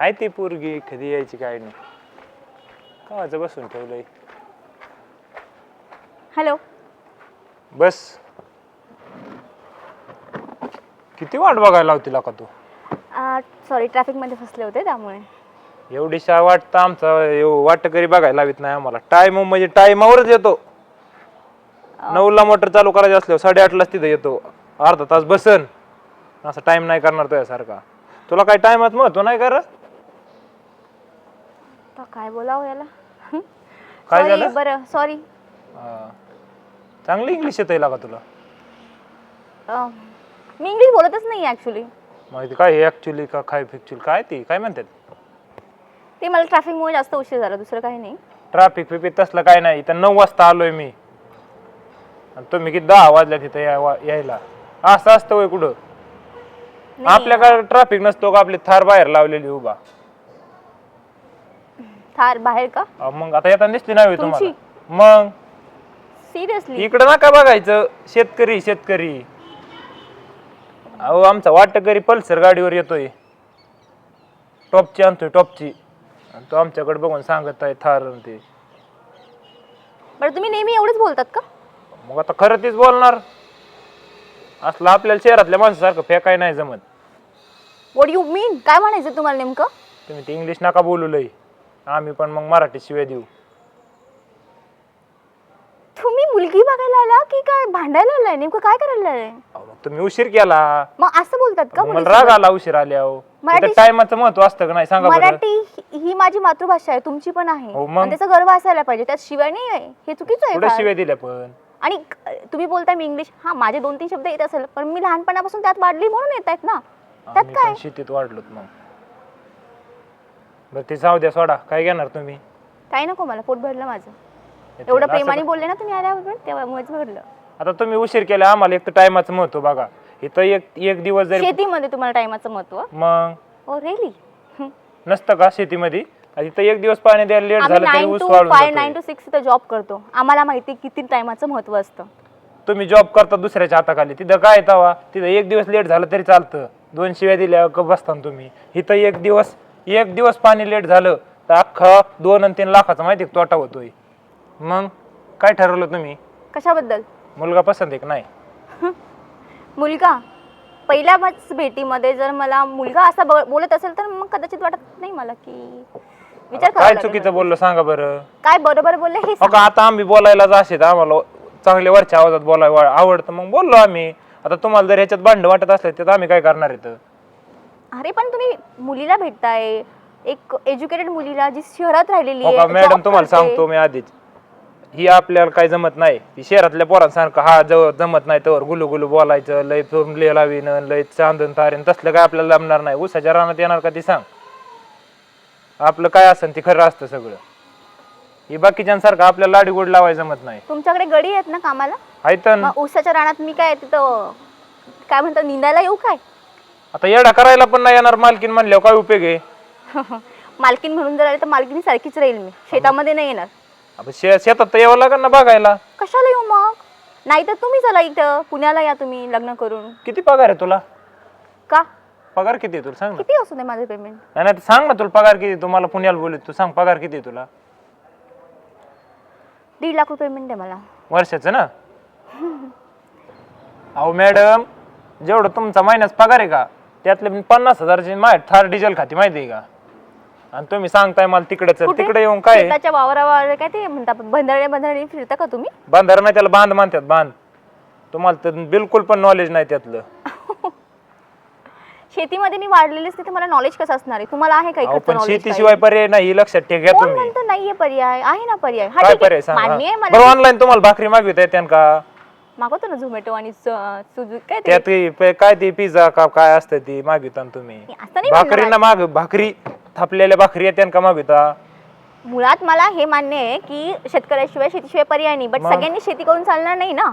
आहे ती पोरगी कधी यायची काय नाही. कावाचं बसून ठेवलंय. हॅलो. बस. किती वाट बघायला लावतील का तू? सॉरी ट्रॅफिकमध्ये फसले होते त्यामुळे. एवढीशा वाटतं आमचा वाटकरी बघायला लावित नाही आम्हाला. टाइम म्हणजे टाइमावरच येतो. नऊला मोटर चालू करायची असल्यावर साडेआठलाच तिथं येतो. अर्धा तास बसन. असा टाइम नाही करणार तुझ्यासारखा. तुला काय टाइमात महत्त्व नाही कर आता काय बोलावं याला? काय Sorry, झालं? बरं सॉरी चांगली इंग्लिश येत का तुला. मी इंग्लिश बोलतच नाही ॲक्च्युली माहिती काय ऍक्च्युली का काय फिक्च्युअल काय ती? काय म्हणतात? ते मला ट्रॅफिकमुळे जास्त उशीर झाला दुसरं काही नाही. ट्रॅफिक फिपिक तसलं काय नाही. इथं नऊ वाजता आलोय मी. आणि तुम्ही किती दहा वाजल्या तिथं यायला? असं असतं होय कुठं? नाही, आपल्याकडे ट्रॅफिक नसतो का आपली थार बाहेर लावलेली उभा? थार बाहेर का? अहो, मग आता येता दिसली नाही होय तुम्हाला? मग? सिरियसली इकडं नका बघायचं. शेतकरी शेतकरी. अहो आमचा वाटकरी पल्सर गाडीवर येतोय. टॉपची आणतोय टॉपची. आणि तो आमच्याकडे बघून सांगत आहे थार आणि ते. बरं तुम्ही नेहमी एवढंच बोलतात का? मग आता खरं तीच बोलणार. असलं आपल्याला शहरातल्या माणसासारखं फेकाय नाही जमत. वॉट यू मीन काय म्हणायचं तुम्हाला नेमकं? तुम्ही ते इंग्लिश नका बोलू लई. आम्ही पण मग मराठी शिवाय देऊ. तुम्ही मुलगी बघायला आला की काय भांडायला आलाय? नेमकं काय करायला आलाय? अहो, मग तुम्ही उशीर केला. मग असं बोलतात का मला मुलीसोबत? राग आला उशीर आल्यावर मराठी- टायमाचं महत्त्व असतं का नाही? सांगा बरं. मराठी ही माझी मातृभाषा आहे तुमची पण आहे. हो मग. आणि त्याचा गर्व असायला पाहिजे. त्यात शिवाय नाही आहे. हे चुकीचं आहे फार. शिवाय दिल्या पण? आणि क- तुम्ही बोलताय मी इंग्लिश. हा माझे दोन तीन शब्द येत असेल पण मी लहानपणापासून त्यात वाढली म्हणून येत आहेत ना. त्यात आम्ही काय? पण शेतीत वाढलोत मग. बरं ते जाऊ द्या सोडा. काय घेणार तुम्ही? काही नको मला पोट भरलं माझं. एवढं असं प्रेमाने? बोलले ना तुम्ही आल्यावर तेव्हामुळेच भरलं. आता तुम्ही उशीर केला आम्हाला एक तर टायमाचं महत्त्व बघा. इथं एक एक दिवस जरी शेतीमध्ये तुम्हाला टायमाचं महत्त्व? मग? ओ रेली नसतं का शेतीमध्ये? आणि इथं एक दिवस पाणी द्यायला लेट झालं तरी नाईन ऊस टू वाळून फाय. नाईन टू सिक्स इथं जॉब करतो. आम्हाला माहिती आहे किती टायमाचं महत्त्व असतं. तुम्ही जॉब करता दुसऱ्याच्या हाताखाली. तिथं काय तवा? तिथं एक दिवस लेट झालं तरी चालतं. दोन शिव्या दिल्या का बसता ना तुम्ही. इथं एक दिवस एक दिवस पाणी लेट झालं तर अख्खा दोन आणि तीन लाखाचा माहिती आहे का तोटा होतोय. मग काय ठरवलं तुम्ही? कशाबद्दल? मुलगा पसंत आहे का नाही? मुलगा? पहिल्या भेटीमध्ये जर मला मुलगा असा ब- बोलत असेल तर मग कदाचित वाटत नाही मला की विचार करावा काय लागेल चुकीचं. बोललो सांगा बरं. काय बरोबर बोलले हे सांग. का आता आम्ही बोलायला जाशीत आम्हाला चांगल्या वरच्या आवाजात बोलायला आवडतं मग बोललो आम्ही. आता तुम्हाला जर ह्याच्यात भांड वाटत असलं तर आम्ही काय करणार इथं? अरे पण तुम्ही मुलीला भेटताय. एक एज्युकेटेड मुलीला जी शहरात राहिलेली हो का? आहे, मॅडम job तुम्हाला करते. सांगतो मी आधीच. ही आपल्याला काय जमत नाही. ती शहरातल्या पोरांसारखं हा जवळ जमत नाही तर गुलू गुलू बोलायचं लय चोरले लावीन लय चांदन तारेन तसलं काय आपल्याला जमणार नाही. उसाच्या रानात येणार का ती सांग. आपलं काय असेल ते खरं असतं सगळं. ही बाकीच्यांसारखं आपल्याला लाडी गोड लावायला जमत नाही. तुमच्याकडे गडी आहेत ना कामाला? तर मग ऊसाच्या रानात मी काय तिथं काय म्हणतात निंदायला येऊ काय? आता येडा करायला पण नाही येणार मालकीन म्हणल्यावर काय उपयोग आहे? मालकीन म्हणून जर आले तर मालकीनी सारखीच राहील मी. शेतामध्ये नाही येणार. आता शे शेतात तर यावं लागेल ना बघायला. कशाला येऊ मग? नाही तर तुम्ही चला इथं. पुण्याला या तुम्ही लग्न करून. किती पगार आहे तुला? का? पगार किती आहे तुला? सांग ना. किती असू दे माझं पेमेंट नाही नाही, सांग ना तुला पगार किती? तुम्हाला पुण्याला बोलत तू सांग पगार किती आहे तुला? दीड लाख रुपये पेमेंट आहे मला. वर्षाचं ना? अहो मॅडम जेवढं तुमचा महिन्याच पगार आहे का? त्यातले पन्नास हजारची माय थार डिझेल खाती माहिती आहे का? आणि तुम्ही सांगताय मला तिकडे चल कुठे? तिकडे येऊन काय? आहे? शेताच्या वावरावर काय ते म्हणतात बंधारे बंधारे फिरता का तुम्ही? बांधार नाही त्याला बांध मानतात बांध. तुम्हाला तर बिलकुल पण नॉलेज नाही त्यातलं. शेतीमध्ये मी वाढलेलीच नाही तर मला नॉलेज कसं असणार आहे? तुम्हाला आहे का अहो इकडचं पण knowledge शेतीशिवाय पर्याय नाही लक्षात ठेव घ्या कोण तुम्ही. म्हणतं नाहीये पर्याय? आहे ना पर्याय. हा काय ठीक पर्याय आहे सांगा? मान्य आहे बरं मला ऑनलाईन तुम्हाला भाकरी मागविता येते का? मागवतो ना झोमॅटो आणि सुजू काय ते? त्यात ती पे- काय ती पिझ्झा का काय असतं ती मागविता ना तुम्ही? असं नाही म्हणलं भाकरींना माग भाकरी थापलेल्या भाकरी येते का मागविता? मुळात मला हे मान्य आहे की शेतकऱ्याशिवाय शेतीशिवाय पर्याय नाही बट मग? सगळ्यांनी शेती करून चालणार नाही ना.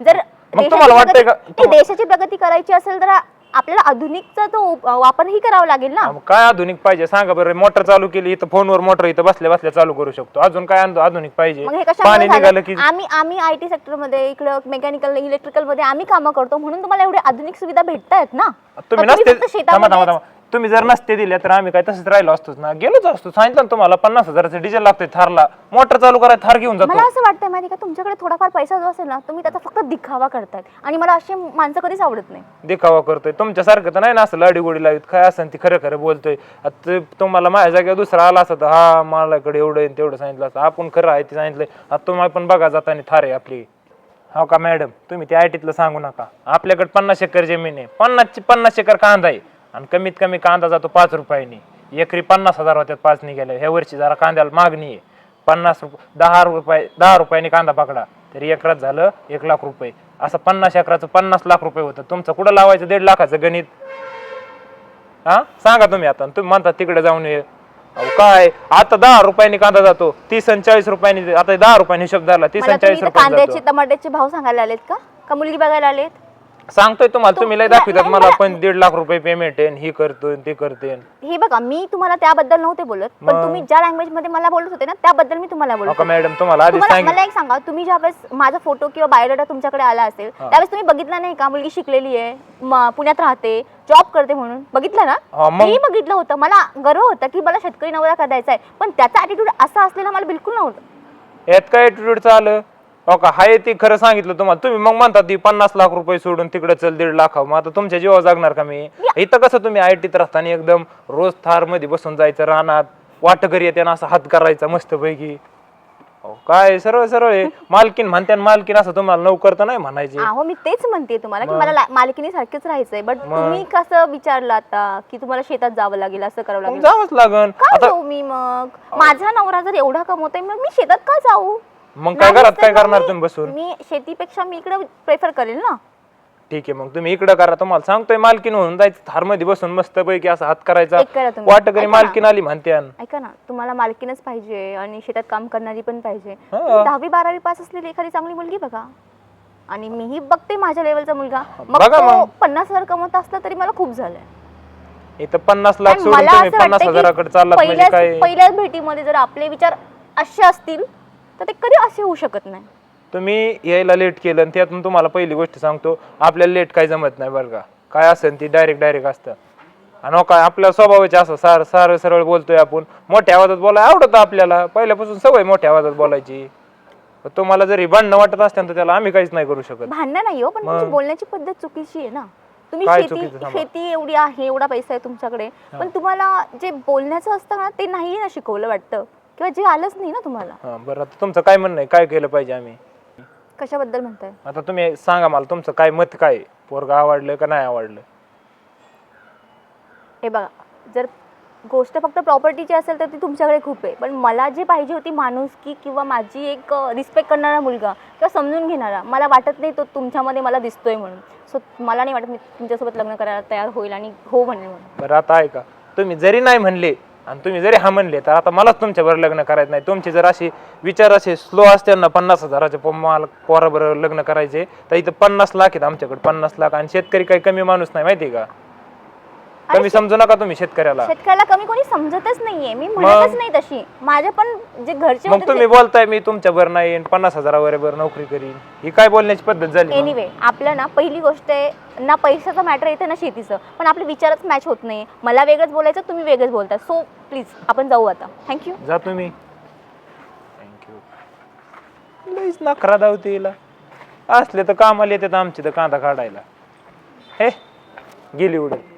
जर देशाची तुम्हाला वाटतंय प्रगती- का- नाही, देशाची प्रगती करायची असेल तर आपल्याला आधुनिकचा तो उप- वापरही करावा लागेल ना? मग काय आधुनिक पाहिजे? सांगा बरं मोटर चालू केली इथं फोनवर मोटर इथं बसल्या बसल्या चालू करू शकतो. अजून काय आधु- आधुनिक पाहिजे? मग हे पाणी कशामुळे निघालं झालं? की आम्ही आम्ही आय टी सेक्टरमध्ये इकडं मेकॅनिकल इलेक्ट्रिकलमध्ये आम्ही कामं करतो म्हणून तुम्हाला एवढे आधुनिक सुविधा भेटतायत ना? तुम्ही नसते फक्त थांबा थांबा शेतामध्येच- थांबा. तुम्ही जर नसते दिल्या तर आम्ही काय तसंच राहिलो असतोच ना. गेलोच असतो सांगितलं ना तुम्हाला पन्नास हजाराचं डिझेल लागतोय थारला. मोटर चालू करायला थार घेऊन जातो. मला असं वाटतंय माहिती का तुमच्याकडे थोडाफार पैसा जो असेल ना तुम्ही त्याचा फक्त दिखावा करतायत आणि मला अशी माणसं कधीच आवडत नाही. देखावा करतोय. तुमच्यासारखं तर नाही ना असं लाडी गोडी लावित. काय असं ती खरं खरं बोलतोय. आता ते तुम्हाला माझ्या जागेवर दुसरा आला असता तर हा माझ्याकडे एवढं आहे, तेवढं सांगितलं असतं. आपण खरं आहे ते सांगितलंय. आता तुम्ही पण बघा जाताना थार आहे आपली. हो का मॅडम? तुम्ही ते आय टीतलं सांगू नका. आपल्याकडे पन्नास एकर जमीन आहे. पन्नासची पन्नास एकर कांदा आहे. आणि कमीत कमी कांदा जातो पाच रुपयांनी. एकरी पन्नास हजार होत्यात पाच निघाल्या ह्या वर्षी जरा कांद्याला मागणी आहे पन्नास रुपये दहा रुपये दहा रुपयांनी कांदा पकडा. तरी एकरात झालं एक लाख रुपये. असं पन्नास एकराचं पन्नास लाख रुपये होतं. तुमचं कुठं लावायचं? दीड लाखाचं गणित? हा सांगा तुम्ही आता. तुम्ही म्हणता तिकडे जाऊन ये. अहो काय? आता दहा रुपयांनी कांदा जातो. तीस आणि चाळीस रुपयांनी आता दहा रुपयांनी हिशोब झाला तीस मला आणि तुम्ही चाळीस इथे रुपये कांद्याचे टमाट्याचे भाव सांगायला आलेत का? का मुलगी बघायला आलेत? सांगतोय तुम्हाला तुम्ही लय दाखवितात मला पण दीड लाख रुपये पेमेंट आहे ही करतोय ते करतोय हे बघा मी तुम्हाला त्याबद्दल नव्हते बोलत पण मग? तुम्ही ज्या लँग्वेजमध्ये मला बोलत होते ना त्याबद्दल मी तुम्हाला बोलत होते. मॅडम तुम्हाला आधी तुम्हाला सांगितलं मला एक सांगा तुम्ही ज्यावेळेस माझा फोटो किंवा बायोडाटा तुमच्याकडे आला असेल त्यावेळेस तुम्ही बघितला नाही का? मुलगी शिकलेली आहे म- पुण्यात राहते जॉब करते म्हणून. बघितलं ना? मग? मी बघितलं होतं. मला गर्व होता की मला शेतकरी नवरा करायचा आहे पण त्याचा ऍटिट्यूड असा असलेला मला बिलकुल नव्हतं. यात काय आलं? हो का? हाय ते खरं सांगितलं तुम्हाला. तुम्ही मग म्हणता ती पन्नास लाख रुपये सोडून तिकडे चल दीड लाख मग आता तुमच्या जीवा जागणार का मी? इथं कसं तुम्ही आय टीत राहताना एकदम रोज थारमध्ये बसून जायचं रानात वाटकरी येते ना असं हात करायचा मस्त पैकी काय सरळ सरळ आहे मालकीन म्हणते आणि मालकीन असं तुम्हाला नोकर तर नाही म्हणायचे. अहो मी तेच म्हणते तुम्हाला की मला ला- मालकीनी सारखेच राहायचंय बट? तुम्ही कसं विचारलं आता की तुम्हाला शेतात जावं लागेल असं करावं लागेल? जावंच लागन. का आता जाऊ मी मग? माझा नवरा जर एवढा कमवतोय मग मी शेतात का जाऊ? मग काय घरात तर काय मग करणार मी- तुम्ही बसून? मी शेतीपेक्षा मी इकडे प्रेफर करेल ना. ठीक आहे मग तुम्ही इकडे करा. तुम्हाला सांगतोय मालकीन होऊन जायचं. थारमध्ये बसून मस्त पैकी असं हात करायचा. एक करा तुम्ही. वाटकरी ऐका ना. मालकीन आली म्हणते आणि ऐका ना. तुम्हाला मालकीनच पाहिजे आणि शेतात काम करणारी पण पाहिजे. हा. तुम्ही दहावी बारावी पास असलेली एखादी चांगली मुलगी बघा. आणि मीही बघते माझ्या लेवलचा मुलगा. मग बघा तो मग. पन्नास हजार कमवत असला तरी मला खूप झालंय. इथं पन्नास लाख आणि सोडून तुम्ही पन्नास हजाराकडे चाललात म्हणजे पहिल्याच काय? पहिल्याच भेटीमध्ये जर आपले विचार असे असतील तर ते कधी असे होऊ शकत नाही. तुम्ही यायला लेट केलं आणि त्यातून तुम्हाला पहिली गोष्ट सांगतो आपल्याला लेट काय जमत नाही बरं का. काय असेल ती डायरेक्ट डायरेक्ट असतं. आणि हो काय आपल्या स्वभावाचे असं सार सार सरळ बोलतोय आपण. मोठ्या आवाजात बोलाय आवडतं आपल्याला. पहिल्यापासून सवय मोठ्या आवाजात बोलायची. पण तुम्हाला जरी भांडणं वाटत असतं तर त्याला आम्ही काहीच नाही करू शकत. भांडणं नाही हो पण मग? बोलण्याची पद्धत चुकीची आहे ना. तुम्ही काय शेती चुकीचं सांगा? शेती एवढी आहे एवढा पैसा आहे तुमच्याकडे. पण तुम्हाला जे बोलण्याचं असतं ना ते नाही ना शिकवलं वाटतं. किंवा जे आलंच नाही ना तुम्हाला? हा बरं आता तुमचं काय म्हणणं आहे? काय केलं पाहिजे आम्ही? कशाबद्दल म्हणताय? आता तुम्ही सांगा मला तुमचं काय मत काय आहे? पोरगं आवडलं का नाही आवडलं? हे बघा जर गोष्ट फक्त प्रॉपर्टीची असेल तर ती तुमच्याकडे खूप आहे. पण मला जे पाहिजे होती माणुसकी किंवा माझी एक रिस्पेक्ट करणारा मुलगा किंवा समजून घेणारा मला वाटत नाही तो तुमच्यामध्ये मला दिसतोय म्हणून. सो मला नाही वाटत मी तुमच्यासोबत लग्न करायला तयार होईल आणि हो म्हणेल म्हणून. बरं आता ऐका. तुम्ही जरी नाही म्हणले आणि तुम्ही जरी हा म्हणले तर आता मलाच तुमच्याबरोबर लग्न करायचं नाही. तुमचे जर असे विचार असे स्लो असते ना पन्नास हजाराचे प- मला पोराबरोबर लग्न करायचे तर इथं पन्नास लाख आहेत आमच्याकडे पन्नास लाख. आणि शेतकरी काही कमी माणूस नाही माहिती आहे का? कमी समजू नका तुम्ही शेतकऱ्याला. शेतकऱ्याला कमी कोणी समजतच नाहीये. मी म्हणतच नाही तशी. माझे पण जे घरचे मग तुम्ही बोलताय मी तुमच्यावर नाही येईन, पन्नास हजारावर नोकरी करीन. ही काय बोलण्याची पद्धत झाली मग? एनिवे आपलं ना पहिली गोष्ट आहे ना पैशाचा मॅटर येते ना शेतीचं. पण आपले विचारच मॅच होत नाही. मला वेगळंच बोलायचं तुम्ही वेगळंच बोलता. सो प्लीज आपण जाऊ आता. थँक्यू जा तुम्ही. थँक्यू लईच नखरा धावते हिला. असले तर कामाला येतात आमची तर कांदा काढायला. हे गेली उडत.